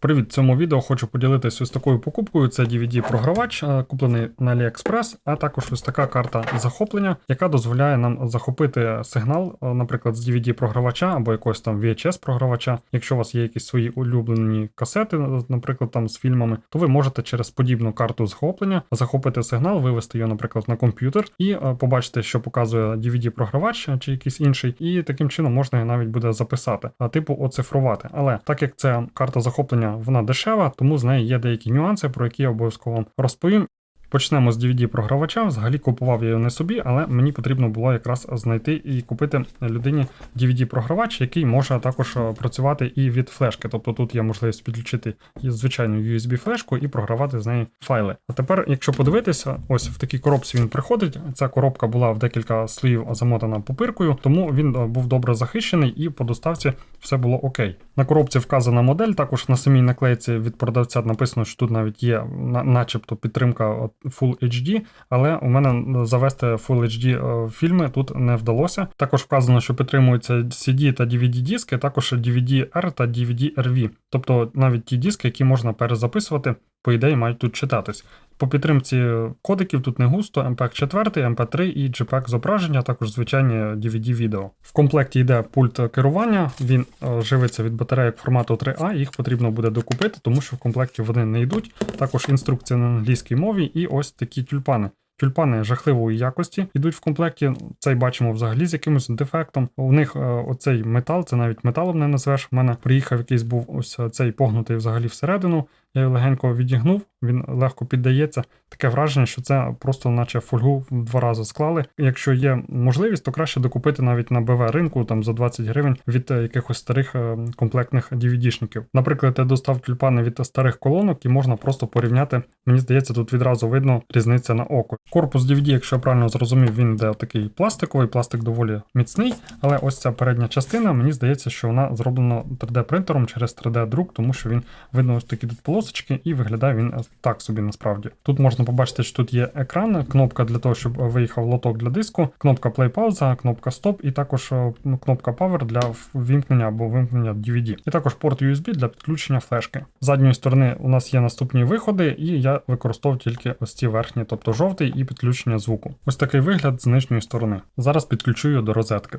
Привіт, цьому відео хочу поділитися ось такою покупкою. Це DVD-програвач, е, куплений на AliExpress, а також ось така карта захоплення, яка дозволяє нам захопити сигнал, е, наприклад, з DVD-програвача або якогось там VHS-програвача. Якщо у вас є якісь свої улюблені касети, е, наприклад, там з фільмами, то ви можете через подібну карту захоплення захопити сигнал, вивести його, наприклад, на комп'ютер і побачити, що показує DVD-програвач чи якийсь інший, і таким чином можна навіть буде записати, типу оцифрувати. Але так як це карта захоплення вона дешева, тому з неї є деякі нюанси, про які я обов'язково розповім. Почнемо з DVD-програвача. Взагалі купував я його не собі, але мені потрібно було якраз знайти і купити людині DVD-програвач, який може також е, працювати і від флешки. Тобто тут є можливість підключити звичайну USB-флешку і програвати з неї файли. А тепер, якщо подивитися, ось в такій коробці він приходить. Ця коробка була в декілька слоїв замотана пупиркою, тому він е, був добре захищений і по доставці все було окей. На коробці вказана модель, також на самій наклейці від продавця написано, що тут навіть є на- начебто підтримка Full HD, але у мене завести Full HD е, фільми тут не вдалося. Також вказано, що підтримуються CD та DVD диски, також DVD-R та DVD-RV. Тобто навіть ті диски, які можна перезаписувати, по ідеї мають тут читатись. По підтримці кодиків тут не густо, MPEG 4, MP3 і JPEG зображення, також звичайні DVD-відео. В комплекті йде пульт керування, він е, живиться від батарейок формату 3A, їх потрібно буде докупити, тому що в комплекті вони не йдуть. Також інструкція на англійській мові і ось такі тюльпани. Тюльпани жахливої якості йдуть в комплекті. Цей бачимо взагалі з якимось дефектом. У них е, оцей метал, це навіть металом не назвеш. У мене приїхав якийсь був ось цей погнутий взагалі всередину. Я його легенько відігнув, він легко піддається. Таке враження, що це просто, наче фольгу в два рази склали. Якщо є можливість, то краще докупити навіть на БВ ринку там за 20 гривень від е, якихось старих е, комплектних DVD-шників. Наприклад, я достав тюльпани від старих колонок і можна просто порівняти. Мені здається, тут відразу видно різниця на око. Корпус DVD, якщо я правильно зрозумів, він йде такий пластиковий, пластик доволі міцний, але ось ця передня частина, мені здається, що вона зроблена 3D-принтером через 3D-друк, тому що він видно ось такі тут полосочки, і виглядає він так собі насправді. Тут можна побачити, що тут є екран, кнопка для того, щоб виїхав лоток для диску, кнопка play пауза, кнопка стоп, і також е, ну, кнопка Power для вимкнення або вимкнення DVD. І також порт USB для підключення флешки. З задньої сторони у нас є наступні виходи, і я використовував тільки ось ці верхні, тобто жовтий і підключення звуку. Ось такий вигляд з нижньої сторони. Зараз підключу його до розетки.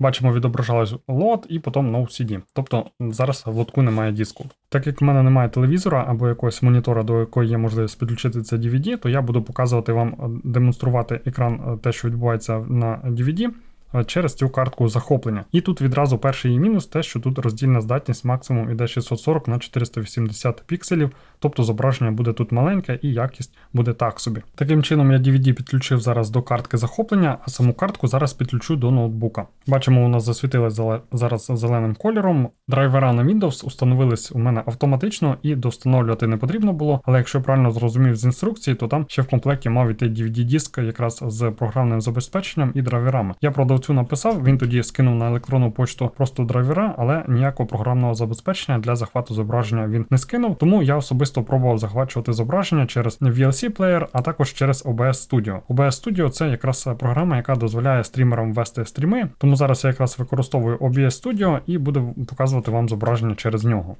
Бачимо, відображалось лот і потім no. Тобто зараз в лотку немає диску. Так як в мене немає телевізора або якогось монітора, до якого є можливість підключити це DVD, то я буду показувати вам е, демонструвати екран е, те, що відбувається на DVD. Е, Через цю картку захоплення. І тут відразу перший її мінус, те, що тут роздільна здатність максимум іде 640 на 480 пікселів, тобто зображення буде тут маленьке і якість буде так собі. Таким чином я DVD підключив зараз до картки захоплення, а саму картку зараз підключу до ноутбука. Бачимо, у нас засвітилось зараз зеленим кольором. Драйвера на Windows установились у мене автоматично і довстановлювати не потрібно було. Але якщо я правильно зрозумів з інструкції, то там ще в комплекті мав іти DVD-диск якраз з програмним забезпеченням і драйверами. Я продавцю написав, він тоді скинув на електронну почту просто драйвера, але ніякого програмного забезпечення для захвату зображення він не скинув. Тому я особисто пробував захвачувати зображення через VLC плеєр, а також через OBS Studio. OBS Studio це якраз програма, яка дозволяє стрімерам вести стріми. Тому зараз я якраз використовую OBS Studio і буду показувати вам зображення через нього.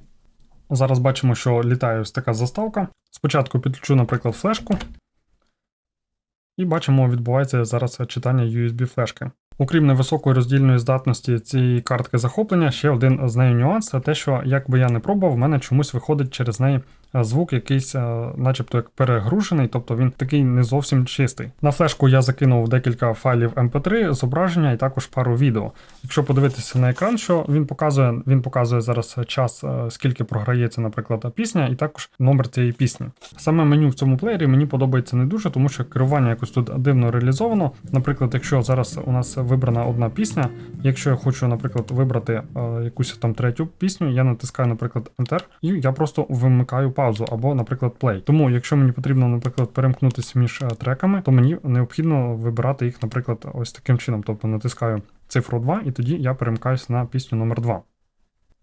Зараз бачимо, що літає ось така заставка. Спочатку підключу, наприклад, флешку. І бачимо, відбувається зараз читання USB флешки. Окрім невисокої роздільної здатності цієї картки захоплення, ще один з нею нюанс це те, що як би я не пробував, в мене чомусь виходить через неї звук якийсь, е, начебто як перегружений, тобто він такий не зовсім чистий. На флешку я закинув декілька файлів MP3, зображення і також пару відео. Якщо подивитися на екран, що він показує, він показує зараз час, е, скільки програється, наприклад, пісня, і також номер цієї пісні. Саме меню в цьому плеєрі мені подобається не дуже, тому що керування якось тут дивно реалізовано. Наприклад, якщо зараз у нас вибрана одна пісня, якщо я хочу, наприклад, вибрати е, якусь там третю пісню, я натискаю, наприклад, Enter, і я просто вимикаю паузу або, наприклад, play. Тому, якщо мені потрібно, наприклад, перемкнутися між е, треками, то мені необхідно вибирати їх, наприклад, ось таким чином. Тобто натискаю цифру 2, і тоді я перемикаюся на пісню номер 2.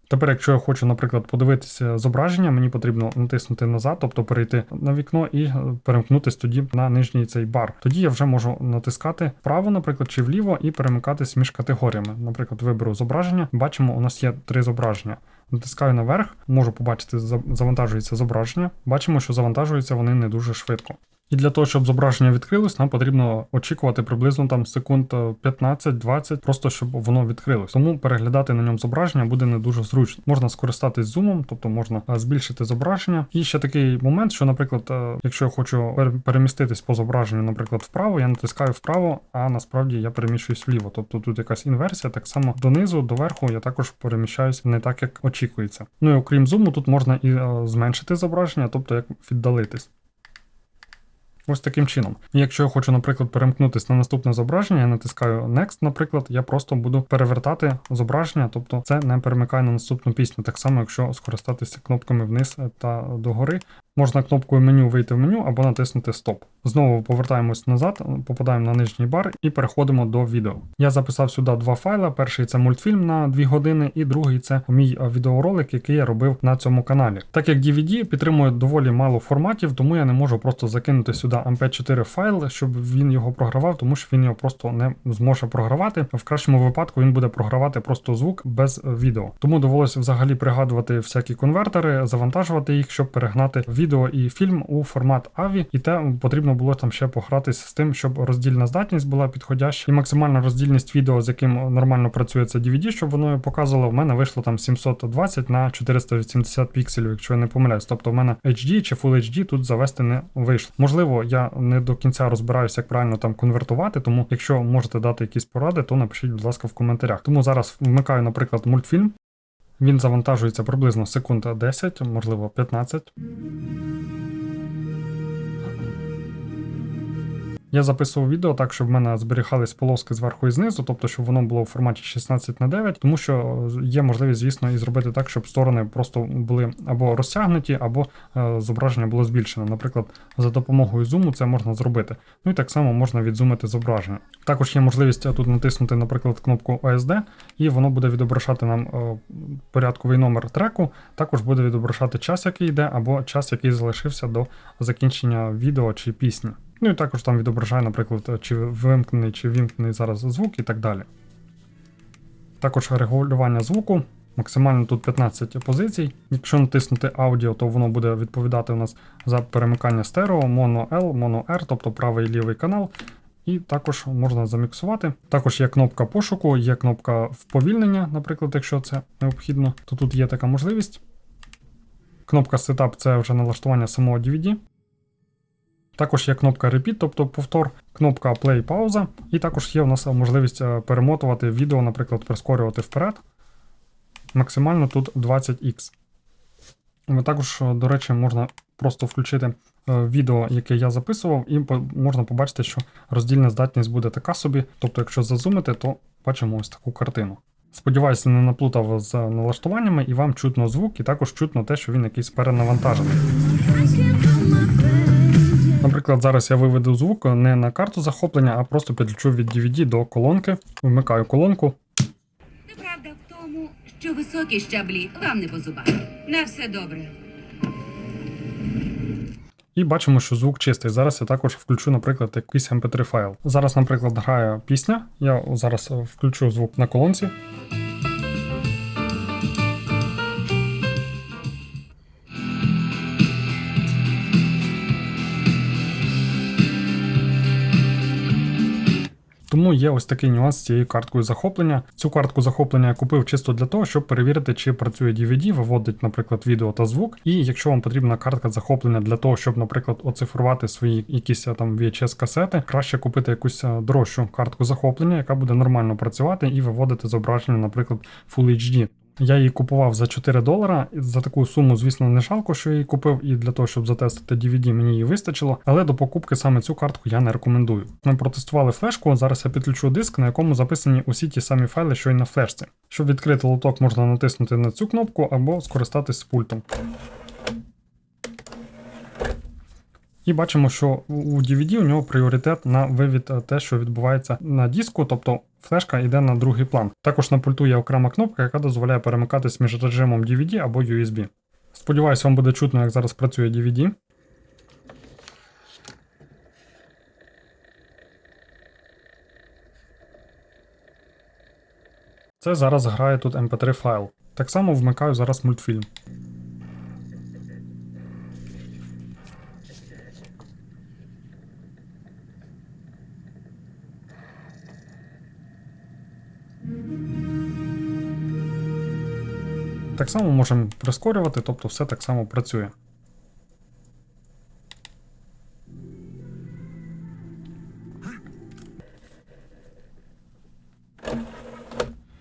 Тепер, якщо я хочу, наприклад, подивитися зображення, мені потрібно натиснути назад, тобто перейти на вікно і е, перемкнутись тоді на нижній цей бар. Тоді я вже можу натискати вправо, наприклад, чи вліво, і перемикатись між категоріями. Наприклад, виберу зображення. Бачимо, у нас є три зображення. Натискаю наверх, можу побачити, за- завантажується зображення. Бачимо, що завантажуються вони не дуже швидко. І для того, щоб зображення відкрилось, нам потрібно очікувати приблизно там секунд е, 15-20, просто щоб воно відкрилось. Тому переглядати на ньому зображення буде не дуже зручно. Можна скористатись зумом, тобто можна е, збільшити зображення. І ще такий момент, що, наприклад, е, якщо я хочу переміститись по зображенню, наприклад, вправо, я натискаю вправо, а насправді я переміщуюсь вліво. Тобто тут якась інверсія, так само донизу, доверху я також переміщаюсь не так, як очікується. Ну і окрім зуму, тут можна і е, зменшити зображення, тобто як віддалитись. Ось таким чином. Якщо я хочу, наприклад, перемкнутися на наступне зображення, я натискаю Next, наприклад, я просто буду перевертати зображення, тобто це не перемикає на наступну пісню. Так само, якщо скористатися кнопками вниз та догори, можна кнопкою меню вийти в меню або натиснути Стоп. Знову повертаємось назад, попадаємо на нижній бар і переходимо до відео. Я записав сюди два файли. Перший це мультфільм на 2 години, і другий це мій е, відеоролик, який я робив на цьому каналі. Так як DVD підтримує доволі мало форматів, тому я не можу просто закинути сюди MP4 файл, щоб він його програвав, тому що він його просто не зможе програвати. В кращому випадку він буде програвати просто звук без е, відео. Тому довелося взагалі пригадувати всякі конвертери, завантажувати їх, щоб перегнати відео і фільм у формат AVI, і те потрібно було там ще погратися з тим, щоб роздільна здатність була підходяща, і максимальна роздільність відео, з яким нормально працює це DVD, щоб воно показувало. В мене вийшло там 720 на 480 пікселів, якщо я не помиляюсь. Тобто в мене HD чи Full HD тут завести не вийшло. Можливо, я не до кінця розбираюся, як правильно там конвертувати, тому якщо можете дати якісь поради, то напишіть, будь ласка, в коментарях. Тому зараз вмикаю, наприклад, мультфільм. Він завантажується приблизно секунд 10, можливо 15. Я записував відео так, щоб в мене зберігались полоски зверху і знизу, тобто, щоб воно було в форматі 16 на 9, тому що є можливість, звісно, і зробити так, щоб сторони просто були або розтягнуті, або е, зображення було збільшене. Наприклад, за допомогою зуму це можна зробити. Ну і так само можна відзумити зображення. Також є можливість тут натиснути, наприклад, кнопку OSD, і воно буде відображати нам е, порядковий номер треку. Також буде відображати час, який йде, або час, який залишився до закінчення відео чи пісні. Ну і також там відображає, наприклад, чи вимкнений, чи вімкнений зараз звук і так далі. Також регулювання звуку. Максимально тут 15 позицій. Якщо натиснути аудіо, то воно буде відповідати у нас за перемикання стерео, моно L, моно R, тобто правий і лівий канал. І також можна заміксувати. Також є кнопка пошуку, є кнопка вповільнення, наприклад, якщо це необхідно, то тут є така можливість. Кнопка Setup це вже налаштування самого DVD. Також є кнопка Repeat, тобто повтор, кнопка Play пауза, і також є у нас можливість е, перемотувати відео, наприклад, прискорювати вперед. Максимально тут 20х. Е, Також, е, до речі, можна просто включити е, відео, яке я записував, і можна побачити, що роздільна здатність буде така собі. Тобто, якщо зазумити, то бачимо ось таку картину. Сподіваюся, не наплутав з налаштуваннями, і вам чутно звук, і також чутно те, що він якийсь перенавантажений. Наприклад, зараз я виведу звук не на карту захоплення, а просто підключу від DVD до колонки, вмикаю колонку. Правда в тому, що високі щаблі вам не по зубах. На все добре. І бачимо, що звук чистий. Зараз я також включу, наприклад, якийсь mp3 файл. Зараз, наприклад, грає пісня. Я зараз е, включу звук на колонці. Тому є ось такий нюанс з цією карткою захоплення. Цю картку захоплення я купив чисто для того, щоб перевірити, чи працює DVD, виводить, наприклад, відео та звук. І якщо вам потрібна картка захоплення для того, щоб, наприклад, оцифрувати свої якісь там VHS-касети, краще купити якусь дорожчу картку захоплення, яка буде нормально працювати і виводити зображення, наприклад, Full HD. Я її купував за 4 долара. За таку суму, звісно, не жалко, що я її купив, і для того, щоб затестити DVD, мені її вистачило. Але до покупки саме цю картку я не рекомендую. Ми протестували флешку. Зараз я підключу диск, на якому записані усі ті самі файли, що й на флешці. Щоб відкрити лоток, можна натиснути на цю кнопку або скористатись пультом. І бачимо, що у DVD у нього пріоритет на вивід е, те, що відбувається на диску, тобто флешка йде на другий план. Також на пульту є окрема кнопка, яка дозволяє перемикатись між режимом DVD або USB. Сподіваюся, вам буде чутно, як зараз працює DVD. Це зараз грає тут mp3 файл. Так само вмикаю зараз мультфільм. Так само можемо прискорювати, тобто все так само працює.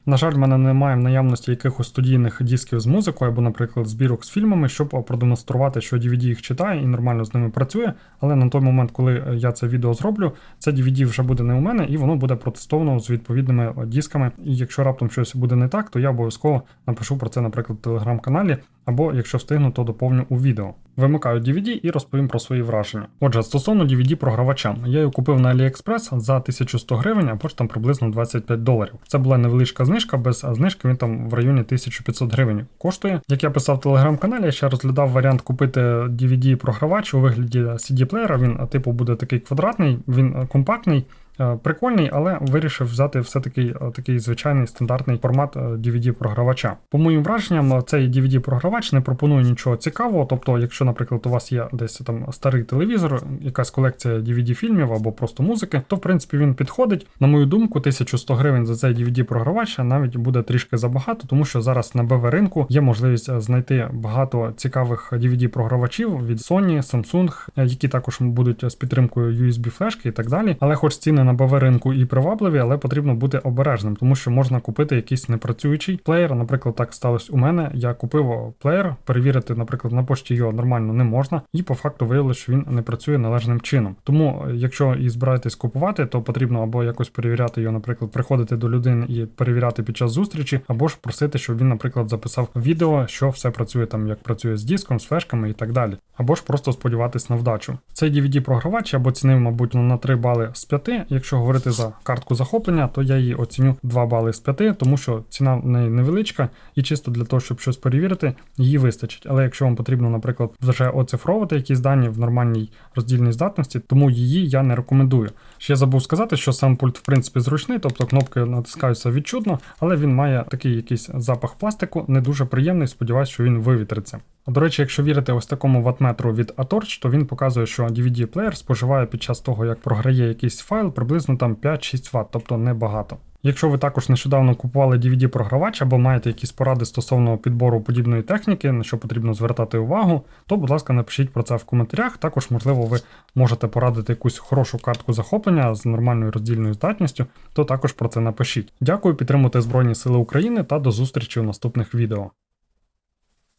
На жаль, в мене немає в наявності якихось студійних дисків з музикою або, наприклад, збірок з фільмами, щоб продемонструвати, що DVD їх читає і нормально з ними працює. Але на той момент, коли я це відео зроблю, це DVD вже буде не у мене, і воно буде протестовано з відповідними дисками. І якщо раптом щось буде не так, то я обов'язково напишу про це, наприклад, в телеграм-каналі, або якщо встигну, то доповню у відео. Вимикаю DVD і розповім про свої враження. Отже, стосовно DVD програвача, я його купив на AliExpress за 1100 гривень, або ж там приблизно 25 доларів. Це була невеличка знижка, без знижки він там в районі 1500 гривень коштує. Як я писав в телеграм-каналі, я ще розглядав варіант купити DVD програвач у вигляді CD-плеєра. Він типу буде такий квадратний, він компактний. Е, Прикольний, але вирішив взяти все-таки е, такий звичайний стандартний формат DVD-програвача. По моїм враженням, е, цей DVD-програвач не пропонує нічого цікавого. Тобто, якщо, наприклад, у вас є десь там старий телевізор, якась колекція DVD-фільмів або просто музики, то в принципі він підходить. На мою думку, 1100 гривень за цей DVD-програвач навіть буде трішки забагато, тому що зараз на БВ ринку є можливість е, знайти багато цікавих DVD-програвачів від Sony, Samsung, е, які також будуть з підтримкою USB-флешки і так далі. Але хоч ціни на БВ ринку і привабливі, але потрібно бути обережним, тому що можна купити якийсь непрацюючий плеєр. Наприклад, так сталося у мене. Я купив плеєр, перевірити, наприклад, на пошті його нормально не можна, і по факту виявилося, що він не працює належним чином. Тому, е, якщо і збираєтесь купувати, то потрібно або якось перевіряти його, наприклад, приходити до людини і перевіряти під час зустрічі, або ж просити, щоб він, наприклад, записав відео, що все працює там, як працює з диском, з флешками і так далі. Або ж просто сподіватись на вдачу. Цей DVD-програвач я б оцінив, мабуть, на 3 бали з 5. Якщо говорити за картку захоплення, то я її оціню 2 бали з 5, тому що ціна в неї невеличка, і чисто для того, щоб щось перевірити, її вистачить. Але якщо вам потрібно, наприклад, вже оцифровувати якісь дані в нормальній роздільній здатності, тому її я не рекомендую. Ще забув сказати, що сам пульт в принципі зручний, тобто кнопки натискаються відчутно, але він має такий якийсь запах пластику, не дуже приємний. Сподіваюсь, що він вивітриться. До речі, якщо вірити ось такому ватметру від Atorch, то він показує, що DVD-плеєр споживає під час того, як програє якийсь файл, приблизно там 5-6 Вт, тобто небагато. Якщо ви також нещодавно купували DVD-програвач або маєте якісь поради стосовно підбору подібної техніки, на що потрібно звертати увагу, то, будь ласка, напишіть про це в коментарях. Також, можливо, ви можете порадити якусь хорошу картку захоплення з нормальною роздільною здатністю, то також про це напишіть. Дякую, підтримуйте Збройні Сили України та до зустрічі у наступних відео.